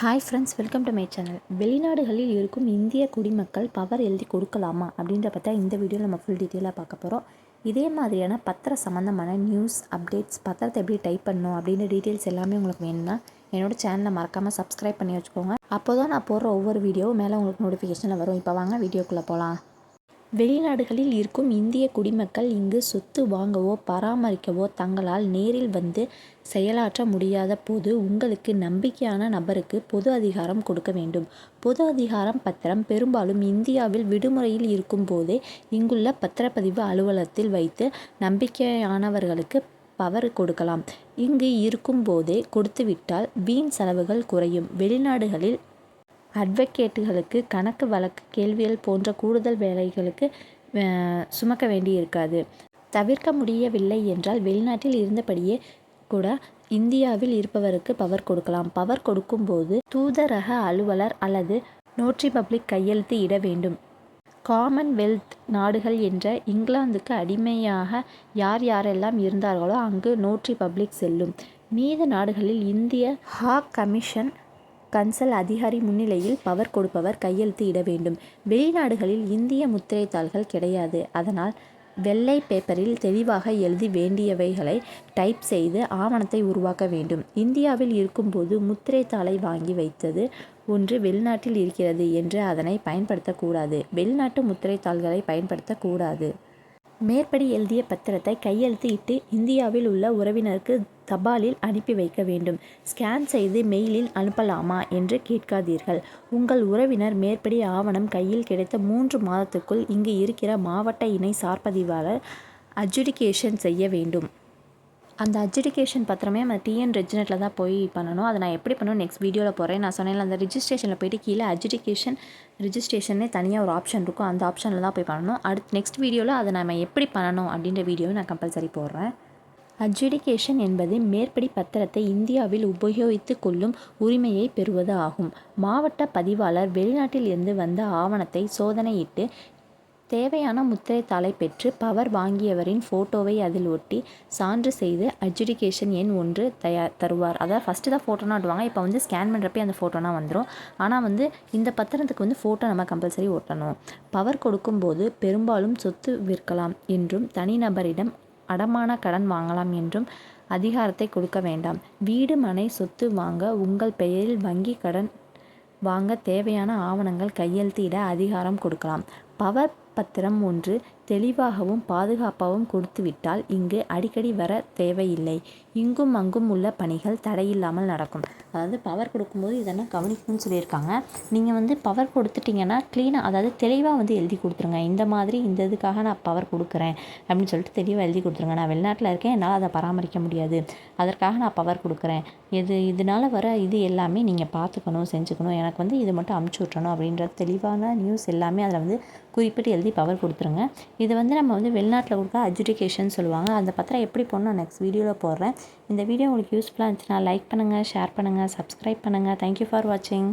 Hi friends welcome to my channel வெளிநாடுகளில் இருக்கும் இந்திய குடிமக்கள் பவர் எழுதி கொடுக்கலாமா அப்படின்ற பார்த்தா இந்த வீடியோவில் நம்ம ஃபுல் டீட்டெயிலாக பார்க்க போகிறோம் இதே மாதிரியான பத்திர சம்மந்தமான நியூஸ் அப்டேட்ஸ் பத்திரத்தை எப்படி டைப் பண்ணணும் அப்படின்ற டீட்டெயில்ஸ் எல்லாமே உங்களுக்கு வேணும்னா என்னோடய சேனலை மறக்காமல் சப்ஸ்கிரைப் பண்ணி வச்சுக்கோங்க. அப்போ தான் நான் போடுற ஒவ்வொரு வீடியோவும் மேலே உங்களுக்கு நோட்டிஃபிகேஷனில் வரும். இப்போ வாங்க வீடியோக்குள்ளே போகலாம் வெளிநாடுகளில் இருக்கும் இந்திய குடிமக்கள் இங்கு சொத்து வாங்கவோ பராமரிக்கவோ தங்களால் நேரில் வந்து செயலாற்ற முடியாத போது உங்களுக்கு நம்பிக்கையான நபருக்கு பொது அதிகாரம் கொடுக்க வேண்டும். பொது அதிகாரம் பத்திரம் பெரும்பாலும் இந்தியாவில் விடுமுறையில் இருக்கும் போதே இங்குள்ள பத்திரப்பதிவு அலுவலகத்தில் வைத்து நம்பிக்கையானவர்களுக்கு பவர் கொடுக்கலாம். இங்கு இருக்கும் போதே கொடுத்துவிட்டால் வீண் செலவுகள் குறையும். வெளிநாடுகளில் அட்வொகேட்டுகளுக்கு கணக்கு வழக்கு கேள்விகள் போன்ற கூடுதல் வேலைகளுக்கு சுமக்க வேண்டி இருக்காது தவிர்க்க முடியவில்லை என்றால் வெளிநாட்டில் இருந்தபடியே கூட இந்தியாவில் இருப்பவருக்கு பவர் கொடுக்கலாம். பவர் கொடுக்கும்போது தூதரக அலுவலர் அல்லது நோட்ரி பப்ளிக் கையெழுத்து இட வேண்டும். காமன்வெல்த் நாடுகள் என்ற இங்கிலாந்துக்கு அடிமையாக யார் யாரெல்லாம் இருந்தார்களோ அங்கு நோட்ரி பப்ளிக் செல்லும். மீத நாடுகளில் இந்திய ஹாக் கமிஷன் கன்சல் அதிகாரி முன்னிலையில் பவர் கொடுப்பவர் கையெழுத்து இட வேண்டும். வெளிநாடுகளில் இந்திய முத்திரைத்தாள்கள் கிடையாது. அதனால் வெள்ளை பேப்பரில் தெளிவாக எழுதி வேண்டியவைகளை டைப் செய்து ஆவணத்தை உருவாக்க வேண்டும். இந்தியாவில் இருக்கும்போது முத்திரைத்தாளை வாங்கி வைத்தது ஒன்று வெளிநாட்டில் இருக்கிறது என்று அதனை பயன்படுத்தக்கூடாது. வெளிநாட்டு முத்திரைத்தாள்களை பயன்படுத்தக்கூடாது. மேற்படி எழுதிய பத்திரத்தை கையெழுத்து இட்டு இந்தியாவில் உள்ள உறவினருக்கு தபாலில் அனுப்பி வைக்க வேண்டும். ஸ்கேன் செய்து மெயிலில் அனுப்பலாமா என்று கேட்காதீர்கள். உங்கள் உறவினர் மேற்படி ஆவணம் கையில் கிடைத்த மூன்று மாதத்துக்குள் இங்கு இருக்கிற மாவட்ட இணை சார்பதிவாளர் அட்ஜுடிகேஷன் செய்ய வேண்டும். அந்த அட்ஜுடிகேஷன் பத்திரமே நம்ம டிஎன் ரெஜினெட்டில் தான் போய் பண்ணணும். அதை நான் எப்படி பண்ணணும் நெக்ஸ்ட் வீடியோவில் போகிறேன் நான் சொன்னேன் அந்த ரிஜிஸ்ட்ரேஷனில் போய்ட்டு கீழே அட்ஜுடிகேஷன் ரிஜிஸ்ட்ரேஷனே தனியாக ஒரு ஆப்ஷன் இருக்கும். அந்த ஆப்ஷனில் தான் போய் பண்ணணும். அடுத்து நெக்ஸ்ட் வீடியோவில் அதை நம்ம எப்படி பண்ணணும் அப்படின்ற வீடியோவை நான் கம்பல்சரி போடுறேன். அட்ஜுடிகேஷன் என்பது மேற்படி பத்திரத்தை இந்தியாவில் உபயோகித்து கொள்ளும் உரிமையை பெறுவது ஆகும். மாவட்ட பதிவாளர் வெளிநாட்டில் இருந்து வந்த ஆவணத்தை சோதனையிட்டு தேவையான முத்திரைத்தாளை பெற்று பவர் வாங்கியவரின் ஃபோட்டோவை அதில் ஒட்டி சான்று செய்து அட்ஜுடிகேஷன் எண் ஒன்று தயார் தருவார். அதாவது ஃபஸ்ட்டு தான் ஃபோட்டோனா ஒட்டுவாங்க இப்போ வந்து ஸ்கேன் பண்ணுறப்பே அந்த ஃபோட்டோனா வந்துடும் ஆனால் வந்து இந்த பத்திரத்துக்கு வந்து ஃபோட்டோ நம்ம கம்பல்சரி ஒட்டணும். பவர் கொடுக்கும்போது பெரும்பாலும் சொத்து விற்கலாம் என்றும் தனிநபரிடம் அடமான கடன் வாங்கலாம் என்றும் அதிகாரத்தை கொடுக்க வேண்டாம். வீடு மனை சொத்து வாங்க உங்கள் பெயரில் வங்கி கடன் வாங்க தேவையான ஆவணங்கள் கையெழுத்திட அதிகாரம் கொடுக்கலாம். பவர் பத்திரம் ஒன்று தெளிவாகவும் பாதுகாப்பாகவும் கொடுத்துவிட்டால் இங்கு அடிக்கடி வர தேவையில்லை. இங்கும் அங்கும் உள்ள பணிகள் தடையில்லாமல் நடக்கும். அதாவது பவர் கொடுக்கும்போது இதெல்லாம் கவனிக்கணும்னு சொல்லியிருக்காங்க. நீங்கள் வந்து பவர் கொடுத்துட்டிங்கன்னா க்ளீனாக அதாவது தெளிவாக வந்து எழுதி கொடுத்துருங்க. இந்த மாதிரி இந்த இதுக்காக நான் பவர் கொடுக்குறேன் அப்படின்னு சொல்லிட்டு தெளிவாக எழுதி கொடுத்துருங்க. நான் வெளிநாட்டில் இருக்கேன் என்னால் அதை பராமரிக்க முடியாது. அதற்காக நான் பவர் கொடுக்குறேன். இது இதனால் வர இது எல்லாமே நீங்கள் பார்த்துக்கணும் செஞ்சுக்கணும். எனக்கு வந்து இது மட்டும் அமுச்சு விட்றணும் அப்படின்ற தெளிவான நியூஸ் எல்லாமே அதில் வந்து குறிப்பிட்டு எழுதி பவர் கொடுத்துருங்க. இது வந்து நம்ம வந்து வெளிநாட்டில் கொடுக்க அஜுடிகேஷன் சொல்லுவாங்க. அந்த பத்திரம் எப்படி போடணும் நெக்ஸ்ட் வீடியோவில் போடுறேன். இந்த வீடியோ உங்களுக்கு யூஸ்ஃபுல்லாக இருந்துச்சுன்னா லைக் பண்ணுங்கள் ஷேர் பண்ணுங்கள் சப்ஸ்கிரைப் பண்ணுங்கள் தேங்க்யூ ஃபார் வாட்சிங்